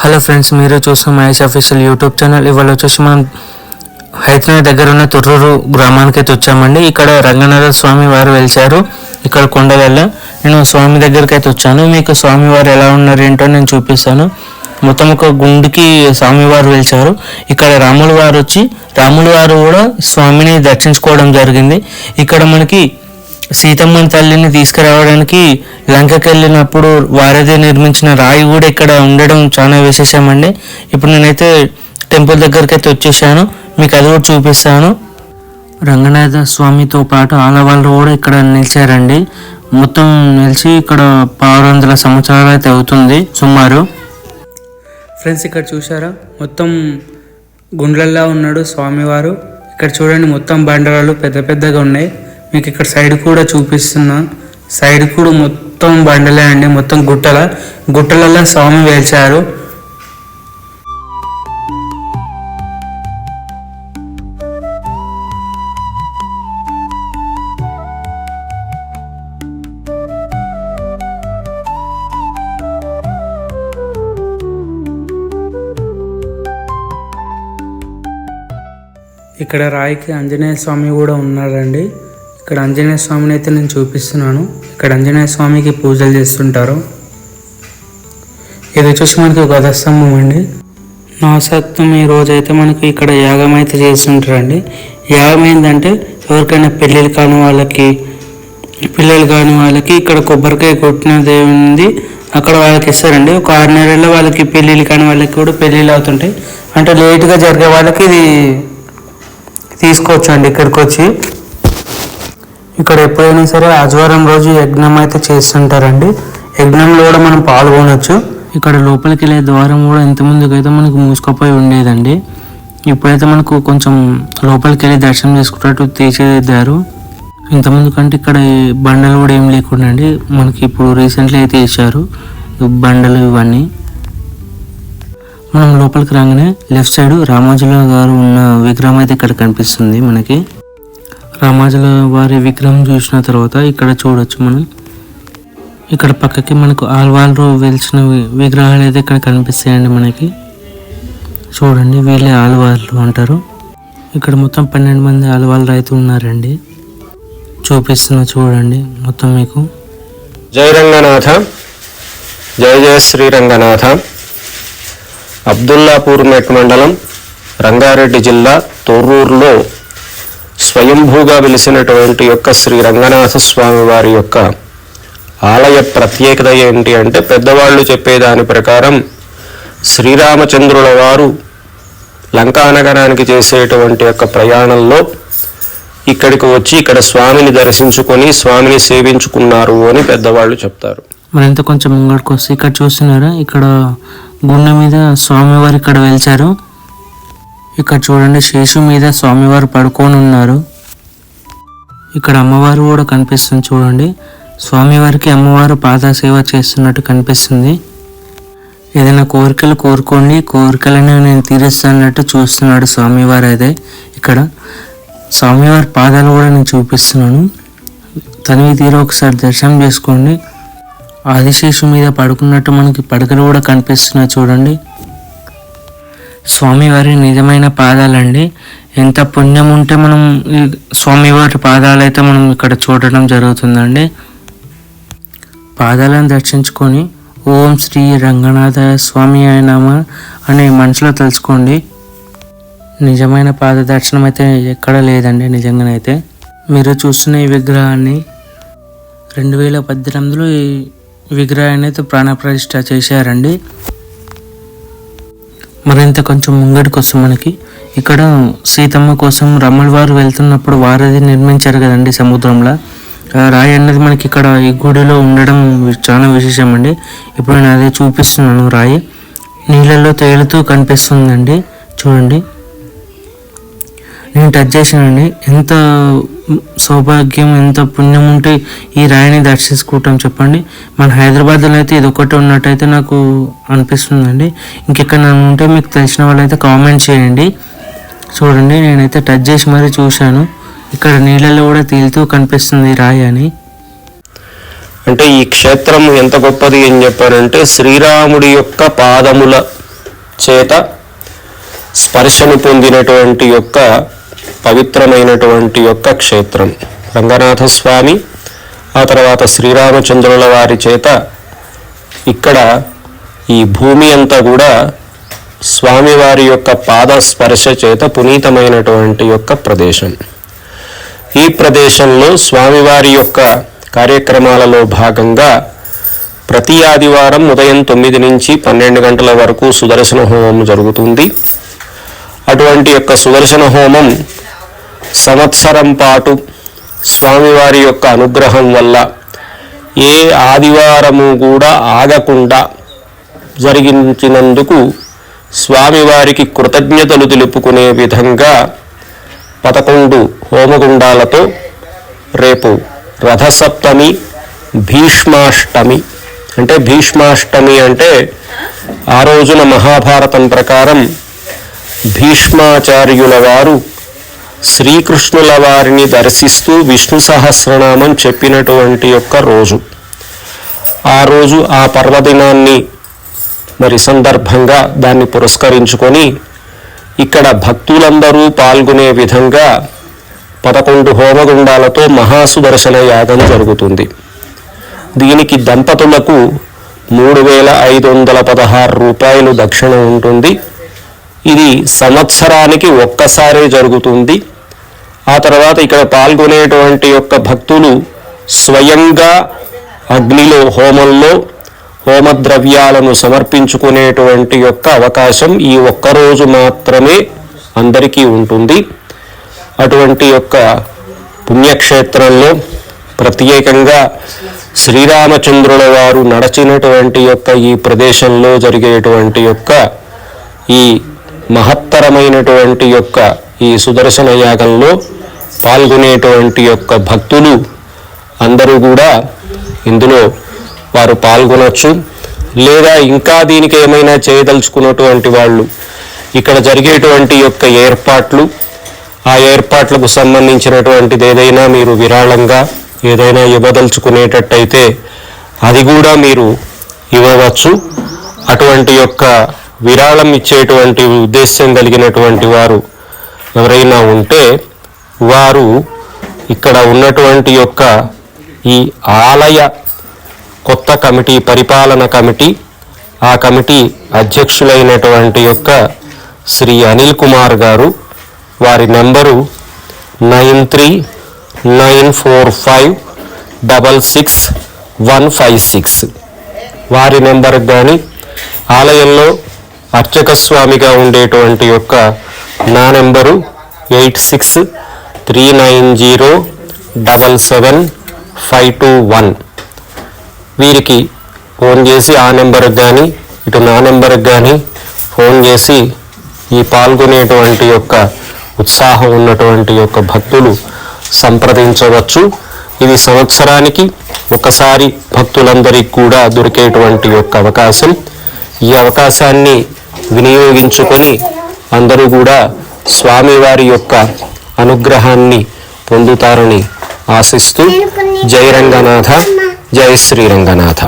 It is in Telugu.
హలో ఫ్రెండ్స్ మీరు చూస్తున్న మహేష్ అఫీషియల్ యూట్యూబ్ ఛానల్. ఇవాళ వచ్చేసి మనం హైదరాబాద్ దగ్గర ఉన్న తుర్రూరు గ్రామానికి అయితే వచ్చామండి. ఇక్కడ రంగనాథ స్వామి వారు వెలిచారు. ఇక్కడ కొండవల్ల నేను స్వామి దగ్గరికి అయితే వచ్చాను. మీకు స్వామి వారు ఎలా ఉన్నారు ఏంటో నేను చూపిస్తాను. మొత్తం ఒక గుండుకి స్వామివారు వెలిచారు. ఇక్కడ రాముల వారు వచ్చి రాముల వారు కూడా స్వామిని దర్శించుకోవడం జరిగింది. ఇక్కడ మనకి సీతమ్మని తల్లిని తీసుకురావడానికి లంకకి వెళ్ళినప్పుడు వారధి నిర్మించిన రాయి కూడా ఇక్కడ ఉండడం చాలా విశేషమండి. ఇప్పుడు నేనైతే టెంపుల్ దగ్గరికి అయితే వచ్చేసాను. మీకు అది కూడా చూపిస్తాను. రంగనాథ స్వామితో పాటు ఆలవాళ్ళు కూడా ఇక్కడ నిలిచారండి. మొత్తం నిలిచి ఇక్కడ ఆరు వందల సంవత్సరాలు అయితే అవుతుంది సుమారు. ఫ్రెండ్స్ ఇక్కడ చూసారా మొత్తం గుండ్లల్లా ఉన్నాడు స్వామివారు. ఇక్కడ చూడండి మొత్తం బండరాలు పెద్ద పెద్దగా ఉన్నాయి. మీకు ఇక్కడ సైడ్ కూడా చూపిస్తున్నా. సైడ్ కూడా మొత్తం బండలే అండి మొత్తం గుట్టల. గుట్టలలో స్వామి వేల్చారు. ఇక్కడ రాయికి ఆంజనేయ స్వామి కూడా ఉన్నారండి ఇక్కడ ఆంజనేయ స్వామిని అయితే నేను చూపిస్తున్నాను. ఇక్కడ ఆంజనేయ స్వామికి పూజలు చేస్తుంటారు. ఇది వచ్చేసి మనకి గదస్తంభం అండి. నవసప్తమి ఈ రోజైతే మనకి ఇక్కడ యాగం అయితే చేస్తుంటారండి. యాగం ఏంటంటే ఎవరికైనా పెళ్ళిళ్ళు కాని వాళ్ళకి పిల్లలు కాని వాళ్ళకి ఇక్కడ కొబ్బరికాయ కొట్టిన దేవునిది అక్కడ వాళ్ళకి ఇస్తారండి. ఒక ఆరు నెలల్లో వాళ్ళకి పెళ్ళిళ్ళు కాని వాళ్ళకి కూడా పెళ్ళిళ్ళు అవుతుంటాయి. అంటే లేట్గా జరిగే వాళ్ళకి ఇది తీసుకోవచ్చు అండి ఇక్కడికి వచ్చి ఇక్కడ ఎప్పుడైనా సరే ఆదివారం రోజు యజ్ఞం అయితే చేస్తుంటారండి. యజ్ఞంలో కూడా మనం పాల్గొనొచ్చు. ఇక్కడ లోపలికి వెళ్ళే ద్వారం కూడా ఇంతకుముందుకు అయితే మనకు మూసుకుపోయి ఉండేదండి. ఇప్పుడైతే మనకు కొంచెం లోపలికి వెళ్ళి దర్శనం చేసుకున్నట్టు తీసేదిద్దారు ఇంతకుముందు కంటే ఇక్కడ బండలు కూడా ఏం లేకుండా అండి. మనకి ఇప్పుడు రీసెంట్లీ అయితే వేసారు బండలు ఇవన్నీ. మనం లోపలికి రాగానే లెఫ్ట్ సైడ్ రామాజుల గారు ఉన్న విగ్రహం అయితే ఇక్కడ కనిపిస్తుంది మనకి. రామాజుల వారి విగ్రహం చూసిన తర్వాత ఇక్కడ చూడొచ్చు మనం. ఇక్కడ పక్కకి మనకు ఆల్వాళ్ళు వెలిసిన విగ్రహాలు అయితే ఇక్కడ కనిపిస్తాయండి మనకి. చూడండి వీళ్ళే ఆల్వాళ్ళు అంటారు. ఇక్కడ మొత్తం పన్నెండు మంది ఆల్వాళ్ళు రైతు ఉన్నారండి. చూపిస్తున్నా చూడండి మొత్తం మీకు. జై రంగనాథ. జై జయ శ్రీ రంగనాథ. అబ్దుల్లాపూర్ మెట్ మండలం రంగారెడ్డి జిల్లా తొర్రూరులో స్వయంభూగా వెలిసినటువంటి యొక్క శ్రీ రంగనాథ స్వామి వారి యొక్క ఆలయ ప్రత్యేకత ఏంటి అంటే పెద్దవాళ్ళు చెప్పేదాని ప్రకారం శ్రీరామచంద్రుల వారు లంకానగరానికి చేసేటువంటి యొక్క ప్రయాణంలో ఇక్కడికి వచ్చి ఇక్కడ స్వామిని దర్శించుకొని స్వామిని సేవించుకున్నారు అని పెద్దవాళ్ళు చెప్తారు. మరి ఎంత కొంచెం ముంగడికి వస్తే ఇక్కడ చూస్తున్నారా? ఇక్కడ గుండె మీద స్వామివారు ఇక్కడ వెలిచారు. ఇక్కడ చూడండి శేషు మీద స్వామివారు పడుకొని ఉన్నారు ఇక్కడ అమ్మవారు కూడా కనిపిస్తుంది చూడండి. స్వామివారికి అమ్మవారు పాద సేవ చేస్తున్నట్టు కనిపిస్తుంది. ఏదైనా కోరికలు కోరుకోండి కోరికలను నేను తీరుస్తానట్టు చూస్తున్నాడు స్వామివారు అయితే ఇక్కడ. స్వామివారి పాదాలు కూడా నేను చూపిస్తున్నాను. తనివి తీరు ఒకసారి దర్శనం చేసుకోండి. ఆదిశేషు మీద పడుకున్నట్టు మనకి పడకలు కూడా కనిపిస్తున్నాయి చూడండి. స్వామివారి నిజమైన పాదాలండి. ఎంత పుణ్యం ఉంటే మనం స్వామివారి పాదాలు అయితే మనం ఇక్కడ చూడడం జరుగుతుందండి. పాదాలను దర్శించుకొని ఓం శ్రీ రంగనాథ స్వామి అయినామ అని మనసులో తెలుసుకోండి. నిజమైన పాద దర్శనం అయితే ఎక్కడ లేదండి నిజంగానైతే. మీరు చూస్తున్న ఈ విగ్రహాన్ని రెండు వేల పద్దెనిమిదిలో ఈ విగ్రహాన్ని అయితే ప్రాణప్రతిష్ఠ చేశారండి. మరింత కొంచెం ముంగడికి వస్తాం మనకి. ఇక్కడ సీతమ్మ కోసం రమ్మడి వారు వెళ్తున్నప్పుడు వారది నిర్మించారు కదండి సముద్రంలో. ఆ రాయి అన్నది మనకి ఇక్కడ ఈ గుడిలో ఉండడం చాలా విశేషం అండి ఇప్పుడు నేను అదే చూపిస్తున్నాను రాయి. నీళ్ళల్లో తేలుతూ కనిపిస్తుందండి. చూడండి. నేను టచ్ చేశానండి. ఎంత సౌభాగ్యం ఎంత పుణ్యం ఉంటే ఈ రాయిని దర్శించుకుంటాం చెప్పండి. మన హైదరాబాద్లో అయితే ఇది ఒకటి ఉన్నట్టయితే నాకు అనిపిస్తుందండి. ఇంకెక్కడ ఉంటే మీకు తెలిసిన వాళ్ళైతే కామెంట్ చేయండి. చూడండి నేనైతే టచ్ చేసి మరీ చూశాను. ఇక్కడ నీళ్ళలో కూడా తేలుతూ కనిపిస్తుంది రాయి అని. అంటే ఈ క్షేత్రం ఎంత గొప్పది అని చెప్పారంటే శ్రీరాముడి యొక్క పాదముల చేత స్పర్శను పొందినటువంటి యొక్క పవిత్రమైనటువంటి యొక్క క్షేత్రం. రంగనాథస్వామి ఆ తర్వాత శ్రీరామచంద్రుల వారి చేత ఇక్కడ ఈ భూమి అంతా కూడా స్వామివారి యొక్క పాద స్పర్శ చేత పునీతమైనటువంటి యొక్క ప్రదేశం. ఈ ప్రదేశంలో స్వామివారి యొక్క కార్యక్రమాలలో భాగంగా ప్రతి ఆదివారం ఉదయం తొమ్మిది నుంచి పన్నెండు గంటల వరకు సుదర్శన హోమం జరుగుతుంది. అటువంటి యొక్క సుదర్శన హోమం సంవత్సరం పాటు స్వామివారి యొక్క అనుగ్రహం వల్ల ఏ ఆదివారము కూడా ఆగకుండా జరిగించినందుకు స్వామివారికి కృతజ్ఞతలు తెలుపుకునే విధంగా పదకొండు హోమగుండాలతో రేపు రథసప్తమి భీష్మాష్టమి. అంటే భీష్మాష్టమి అంటే ఆ రోజున మహాభారతం ప్రకారం భీష్మాచార్యుల వారు శ్రీకృష్ణుల వారిని దర్శిస్తూ విష్ణు సహస్రనామం చెప్పినటువంటి యొక్క రోజు. ఆ రోజు ఆ పర్వదినాన్ని మరి సందర్భంగా దాన్ని పురస్కరించుకొని ఇక్కడ భక్తులందరూ పాల్గొనే విధంగా పదకొండు హోమగుండాలతో మహాసుదర్శన యాగం జరుగుతుంది. దీనికి దంపతులకు మూడు వేల ఐదు వందల పదహారు రూపాయలు దక్షిణ ఉంటుంది. ఇది సంవత్సరానికి ఒక్కసారే జరుగుతుంది. ఆ తర్వాత ఇక్కడ పాల్గొనేటువంటి యొక్క భక్తులు స్వయంగా అగ్నిలో హోమంలో హోమద్రవ్యాలను సమర్పించుకునేటువంటి యొక్క అవకాశం ఈ ఒక్కరోజు మాత్రమే అందరికీ ఉంటుంది. అటువంటి యొక్క పుణ్యక్షేత్రంలో ప్రత్యేకంగా శ్రీరామచంద్రుల వారు నడచినటువంటి యొక్క ఈ ప్రదేశంలో జరిగేటువంటి యొక్క ఈ మహత్తరమైనటువంటి యొక్క ఈ సుదర్శన యాగంలో పాల్గొనేటువంటి యొక్క భక్తులు అందరూ కూడా ఇందులో వారు పాల్గొనొచ్చు. లేదా ఇంకా దీనికి ఏమైనా చేయదలుచుకున్నటువంటి వాళ్ళు ఇక్కడ జరిగేటువంటి యొక్క ఏర్పాట్లు ఆ ఏర్పాట్లకు సంబంధించినటువంటిది ఏదైనా మీరు విరాళంగా ఏదైనా ఇవ్వదలుచుకునేటట్టయితే అది కూడా మీరు ఇవ్వవచ్చు. అటువంటి యొక్క విరాళం ఇచ్చేటువంటి ఉద్దేశం కలిగినటువంటి వారు ఎవరైనా ఉంటే వారు ఇక్కడ ఉన్నటువంటి యొక్క ఈ ఆలయ కొత్త కమిటీ పరిపాలన కమిటీ ఆ కమిటీ అధ్యక్షులైనటువంటి యొక్క శ్రీ అనిల్ కుమార్ గారు వారి number nine three nine four five double six one five six. వారి నెంబర్కి కానీ ఆలయంలో అర్చక స్వామిగా ఉండేటువంటి యొక్క నా number eight six three nine zero double seven five two one. వీరికి ఫోన్ చేసి ఆ నెంబర్కి కానీ ఇటు నా నెంబర్కి కానీ ఫోన్ చేసి ఈ పాల్గొనేటువంటి యొక్క ఉత్సాహం ఉన్నటువంటి యొక్క భక్తులు సంప్రదించవచ్చు. ఇది సంవత్సరానికి ఒకసారి భక్తులందరికీ కూడా దొరికేటువంటి యొక్క అవకాశం. ఈ అవకాశాన్ని వినియోగించుకొని అందరూ కూడా స్వామివారి యొక్క అనుగ్రహాన్ని పొందుతారని ఆశిస్తూ జై రంగనాథ జై శ్రీరంగనాథ